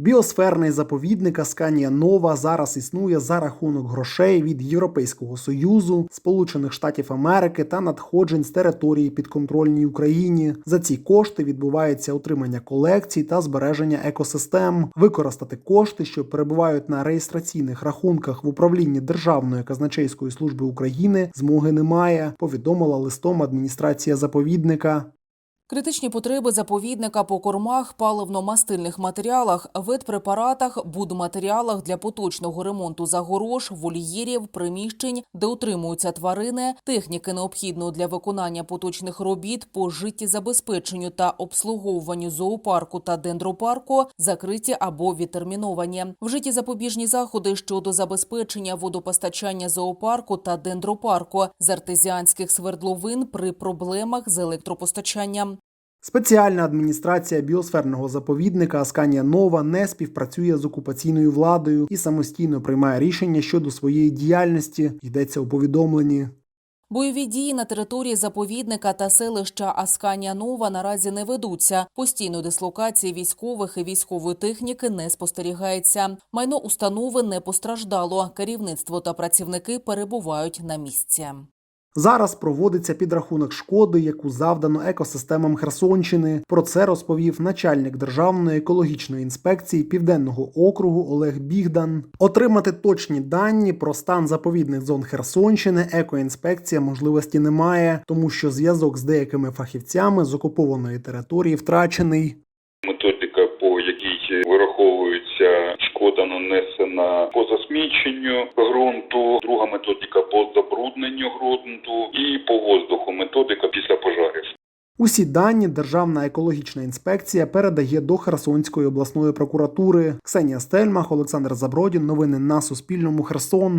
Біосферний заповідник Асканія Нова зараз існує за рахунок грошей від Європейського союзу, Сполучених Штатів Америки та надходжень з території підконтрольній Україні. За ці кошти відбувається утримання колекцій та збереження екосистем. Використати кошти, що перебувають на реєстраційних рахунках в управлінні Державної казначейської служби України, змоги немає. Повідомила листом адміністрація заповідника. Критичні потреби заповідника по кормах, паливно-мастильних матеріалах, ветпрепаратах, будматеріалах для поточного ремонту загорож, вольєрів, приміщень, де утримуються тварини, техніки необхідної для виконання поточних робіт по життєзабезпеченню та обслуговуванню зоопарку та дендропарку закриті або відтерміновані. Вжиті запобіжні заходи щодо забезпечення водопостачання зоопарку та дендропарку з артезіанських свердловин при проблемах з електропостачанням. Спеціальна адміністрація біосферного заповідника Асканія Нова не співпрацює з окупаційною владою і самостійно приймає рішення щодо своєї діяльності. Йдеться у повідомленні. Бойові дії на території заповідника та селища Асканія Нова наразі не ведуться. Постійної дислокації військових і військової техніки не спостерігається. Майно установи не постраждало. Керівництво та працівники перебувають на місці. Зараз проводиться підрахунок шкоди, яку завдано екосистемам Херсонщини. Про це розповів начальник Державної екологічної інспекції Південного округу Олег Бігдан. Отримати точні дані про стан заповідних зон Херсонщини екоінспекція можливості не має, тому що зв'язок з деякими фахівцями з окупованої території втрачений. методика, по якій вираховується шкода по засміченню ґрунту, друга методика по забрудненню ґрунту і по воздуху методика після пожарів. Усі дані Державна екологічна інспекція передає до Херсонської обласної прокуратури. Ксенія Стельмах, Олександр Забродін. Новини на Суспільному. Херсон.